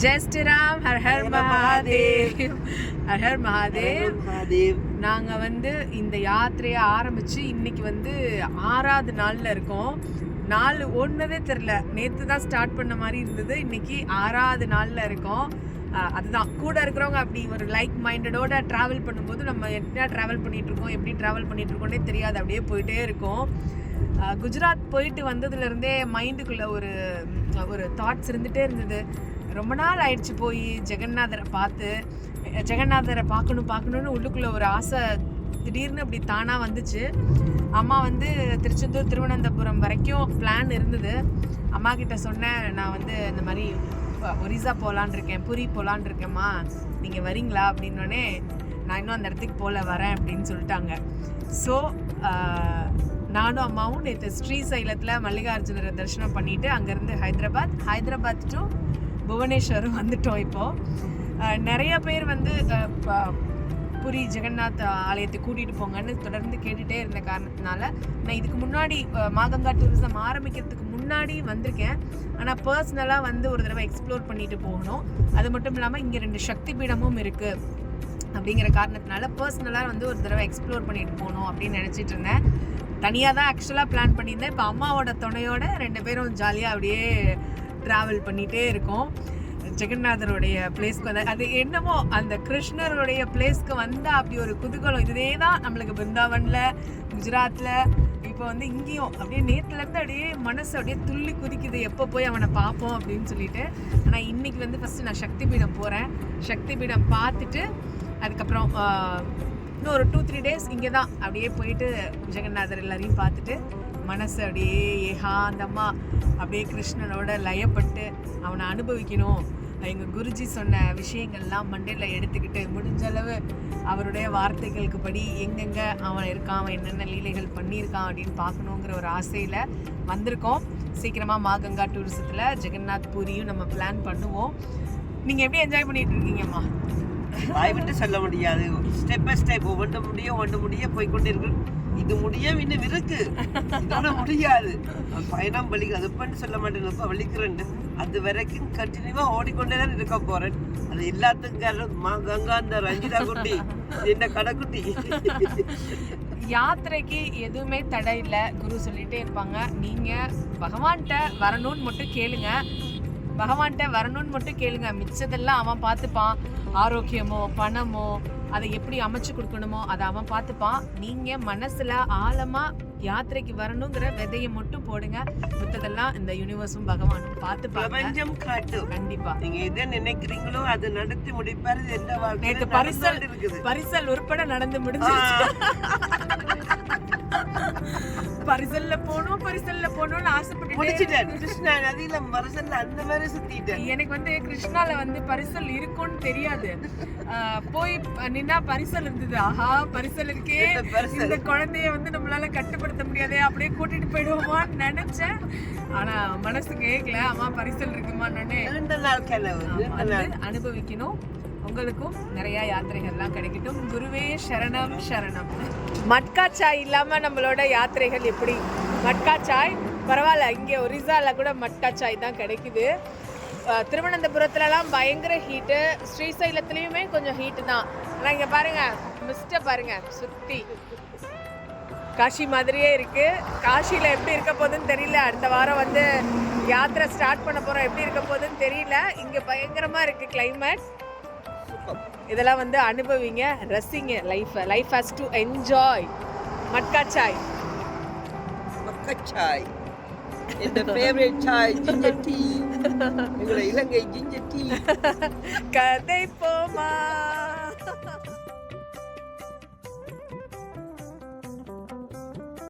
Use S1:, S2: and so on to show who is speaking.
S1: ஜெய் ஸ்ரீராம் ஹர் ஹர் மகாதேவ். ஹர் ஹர் மகாதேவ்.
S2: மகாதேவ்.
S1: நாங்கள் வந்து இந்த யாத்திரையை ஆரம்பித்து இன்னைக்கு வந்து ஆறாவது நாளில் இருக்கோம். நாள் ஒன்றதே தெரில நேற்று தான் ஸ்டார்ட் பண்ண மாதிரி இருந்தது. இன்னைக்கு ஆறாவது நாளில் இருக்கோம். அதுதான். கூட இருக்கிறவங்க அப்படி ஒரு லைக் மைண்டடோட ட்ராவல் பண்ணும்போது நம்ம என்ன ட்ராவல் பண்ணிட்டு இருக்கோம் எப்படி ட்ராவல் பண்ணிட்டு இருக்கோம்னே தெரியாது. அப்படியே போயிட்டே இருக்கோம். குஜராத் போயிட்டு வந்ததுலேருந்தே மைண்டுக்குள்ள ஒரு ஒரு தாட்ஸ் இருந்துகிட்டே இருந்தது. ரொம்ப நாள் ஆயிடுச்சு போய் ஜெகநாதரை பார்த்து. ஜெகநாதரை பார்க்கணும் பார்க்கணுன்னு உள்ளுக்குள்ள ஒரு ஆசை திடீர்னு அப்படி தானாக வந்துச்சு. அம்மா வந்து திருச்செந்தூர் திருவனந்தபுரம் வரைக்கும் பிளான் இருந்தது. அம்மா கிட்ட சொன்னேன் நான் வந்து இந்த மாதிரி ஒரிசா போகலான் இருக்கேன் புரி போகலான் இருக்கேம்மா. நீங்கள் வரீங்களா? அப்படின்னோடனே நான் இன்னும் அந்த இடத்துக்கு போகல வரேன் அப்படின்னு சொல்லிட்டாங்க. ஸோ நானும் அம்மாவும் நேற்று ஸ்ரீசைலத்தில் மல்லிகார்ஜுனரை தரிசனம் பண்ணிவிட்டு அங்கேருந்து ஹைதராபாத் ஹைதராபாத் டு புவனேஸ்வர் வந்துட்டோம் இப்போது நிறைய பேர் வந்து புரி ஜெகநாத் ஆலயத்தை கூட்டிகிட்டு போங்கன்னு தொடர்ந்து கேட்டுகிட்டே இருந்த காரணத்தினால நான் இதுக்கு முன்னாடி மாகங்கா டூரிசம் ஆரம்பிக்கிறதுக்கு முன்னாடி வந்திருக்கேன். ஆனால் பர்சனலாக வந்து ஒரு தடவை எக்ஸ்ப்ளோர் பண்ணிட்டு போகணும். அது மட்டும் இல்லாமல் இங்கே ரெண்டு சக்தி பீடமும் இருக்குது அப்படிங்கிற காரணத்தினால பர்சனலாக வந்து ஒரு தடவை எக்ஸ்ப்ளோர் பண்ணிட்டு போகணும் அப்படின்னு நினச்சிட்டு இருந்தேன். தனியாக தான் ஆக்சுவலாக பிளான் பண்ணியிருந்தேன். இப்போ அம்மாவோட துணையோட ரெண்டு பேரும் ஜாலியாக அப்படியே ட்ராவல் பண்ணிகிட்டே இருக்கோம். ஜெகநாதருடைய பிளேஸ்க்கு வந்து அது என்னமோ அந்த கிருஷ்ணருடைய பிளேஸ்க்கு வந்தால் அப்படி ஒரு குதூகலம். இதுவே தான் நம்மளுக்கு பிருந்தாவனில் குஜராத்தில் இப்போ வந்து இங்கேயும் அப்படியே நேற்றுலேருந்து அப்படியே மனசு அப்படியே துள்ளி குதிக்குது. எப்போ போய் அவனை பார்ப்போம் அப்படின்னு சொல்லிட்டு. ஆனால் இன்றைக்கி வந்து ஃபஸ்ட்டு நான் சக்தி பீடம் போகிறேன் சக்தி பீடம் பார்த்துட்டு அதுக்கப்புறம் இன்னும் ஒரு டூ த்ரீ டேஸ் இங்கே தான் அப்படியே போயிட்டு ஜெகநாதர் எல்லாரையும் பார்த்துட்டு மனசு அப்படியே ஏகாந்தமா அப்படியே கிருஷ்ணனோட லயப்பட்டு அவனை அனுபவிக்கணும். எங்கள் குருஜி சொன்ன விஷயங்கள்லாம் மண்டையில் எடுத்துக்கிட்டு முடிஞ்ச அளவு அவருடைய வார்த்தைகளுக்கு படி எங்கெங்கே அவன் இருக்கான் அவன் என்னென்ன லீலைகள் பண்ணியிருக்கான் அப்படின்னு பார்க்கணுங்கிற ஒரு ஆசையில் வந்திருக்கோம். சீக்கிரமாக மாகங்கா டூரிசத்தில் ஜெகநாத் பூரியும் நம்ம பிளான் பண்ணுவோம். நீங்கள் எப்படி என்ஜாய் பண்ணிட்டு இருக்கீங்கம்மா?
S2: வாய் விட்டு சொல்ல முடியாது. ஸ்டெப் பை ஸ்டெப் ஒவ்வொன்று முடிய ஒன்று முடிய போய்கொண்டிருக்கு இது முடிய இன்னும் இருக்கு. இதோட முடியாது. பயணம் வலிக்கு அது சொல்ல மாட்டேன். இப்ப வலிக்கிறேன். அது வரைக்கும் கண்டினியூவா ஓடிக்கொண்டே தான் இருக்க போறேன். அது எல்லாத்துக்கும் மா கங்கா அந்த ரஞ்சிதா குட்டி என்ன கடைக்குட்டி.
S1: யாத்திரைக்கு எதுவுமே தடை இல்லை. குரு சொல்லிட்டே இருப்பாங்க. நீங்கள் பகவான்கிட்ட வரணும்னு மட்டும் கேளுங்க. பகவான்கிட்ட வரணும்னு மட்டும் கேளுங்க. மிச்சதெல்லாம் அவன் பார்த்துப்பான். ஆரோக்கியமோ பணமோ அதை எப்படி அமைச்சு கொடுக்கணுமோ அதை அவன் பார்த்துப்பான். நீங்கள் மனசில் ஆழமாக யாத்திரைக்கு வரணுங்கிற விதையை மட்டும் போடுங்க. மித்ததெல்லாம் இந்த யூனிவர்ஸும் பகவானும் பார்த்துப்பாங்க.
S2: பிரபஞ்சம் காட்டும்.
S1: கண்டிப்பா.
S2: நீங்க எதை நினைக்கிறீங்களோ அதை நடத்தி முடிப்பாரு. எந்த வாழ்க்கையில
S1: பரிசல் பரிசல் உட்பட நடந்து முடிஞ்சிருச்சு. பரிசல்ல போகணும் பரிசல்ல போகணும்னு ஆசைப்பட்டு
S2: முடிச்சிட்டேன். கிருஷ்ணா நதியில மரசல்ல அந்த மாதிரி சுத்திட்டேன்.
S1: எனக்கு வந்து கிருஷ்ணால வந்து பரிசல் இருக்கும்னு தெரியாது. போய் நின்னா பரிசல் இருந்தது. ஆஹா பரிசல் இருக்கே.
S2: இந்த
S1: குழந்தைய வந்து நம்மளால கட்டுப்படுத்த முடியாதே அப்படியே கூட்டிட்டு போயிடுவோமான்னு நினைச்சேன். ஆனா மனசு கேட்கல அம்மா பரிசல் இருக்குமான்னு அனுபவிக்கணும். உங்களுக்கும் நிறைய யாத்திரைகள்லாம் கிடைக்கட்டும். குருவே சரணம் சரணம். மட்கா சாய் இல்லாம நம்மளோட யாத்திரைகள் எப்படி? மட்கா சாய் பரவாயில்ல இங்கே ஒரிசால கூட மட்கா சாய் தான் கிடைக்குது. திருவனந்தபுரத்துலலாம் பயங்கர ஹீட்டு ஸ்ரீசைலத்துலேயுமே கொஞ்சம் ஹீட்டு தான். ஆனால் இங்கே பாருங்கள் மிஸ்ட்டை பாருங்கள் சுற்றி காஷி மாதிரியே இருக்குது காஷியில் எப்படி இருக்க போகுதுன்னு தெரியல. அடுத்த வாரம் வந்து யாத்திரை ஸ்டார்ட் பண்ண போகிறோம் எப்படி இருக்க போகுதுன்னு தெரியல. இங்கே பயங்கரமாக இருக்குது கிளைமேட் இதெல்லாம் வந்து அனுபவிங்க ரசிங்க லைஃப்பை life has to enjoy matka chai?
S2: Favourite chai
S1: கதை போமா.